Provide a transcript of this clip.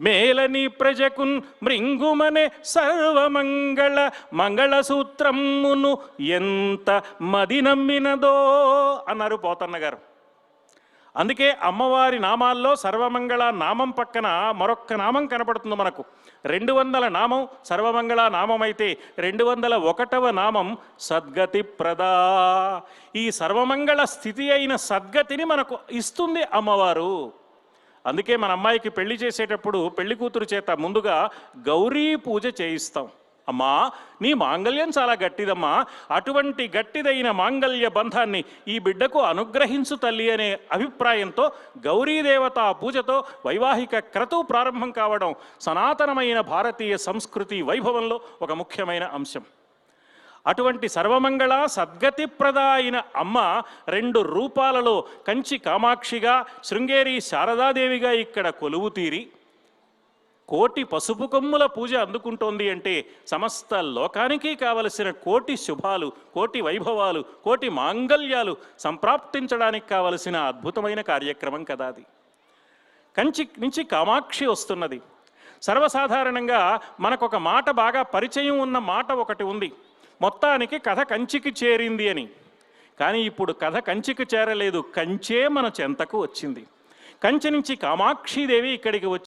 మేలని ప్రజకున్ మృంగుమనే సర్వమంగళ మంగళసూత్రమును ఎంత మది నమ్మినదో అన్నారు పోతన్న గారు అందుకే అమ్మవారి నామాల్లో సర్వమంగళ నామం పక్కన మరొక్క నామం కనపడుతుంది మనకు. రెండు వందల నామం సర్వమంగళ నామం అయితే రెండు వందల ఒకటవ నామం సద్గతి ప్రదా. ఈ సర్వమంగళ స్థితి అయిన సద్గతిని మనకు ఇస్తుంది అమ్మవారు. అందుకే మన అమ్మాయికి పెళ్ళి చేసేటప్పుడు పెళ్ళి కూతురు చేత ముందుగా గౌరీ పూజ చేయిస్తాం. అమ్మా నీ మాంగళ్యం చాలా గట్టిదమ్మా. అటువంటి గట్టిదైన మాంగళ్య బంధాన్ని ఈ బిడ్డకు అనుగ్రహించు తల్లి అనే అభిప్రాయంతో గౌరీదేవత పూజతో వైవాహిక క్రతువు ప్రారంభం కావడం సనాతనమైన భారతీయ సంస్కృతి వైభవంలో ఒక ముఖ్యమైన అంశం. అటువంటి సర్వమంగళ సద్గతిప్రద అయిన అమ్మ రెండు రూపాలలో కంచి కామాక్షిగా శృంగేరి శారదాదేవిగా ఇక్కడ కొలువు తీరి. కోటి పసుపు కొమ్ముల పూజ అందుకుంటోంది అంటే సమస్త లోకానికి కావలసిన కోటి శుభాలు కోటి వైభవాలు కోటి మాంగళ్యాలు సంప్రాప్తించడానికి కావలసిన అద్భుతమైన కార్యక్రమం కదా అది. కంచి నుంచి కామాక్షి వస్తున్నది. సర్వసాధారణంగా మనకొక మాట బాగా పరిచయం ఉన్న మాట ఒకటి ఉంది. మొత్తానికి కథ కంచికి చేరింది అని. కానీ ఇప్పుడు కథ కంచికి చేరలేదు. కంచే మన చెంతకు వచ్చింది. కంచి నుంచి కామాక్షిదేవి ఇక్కడికి వచ్చి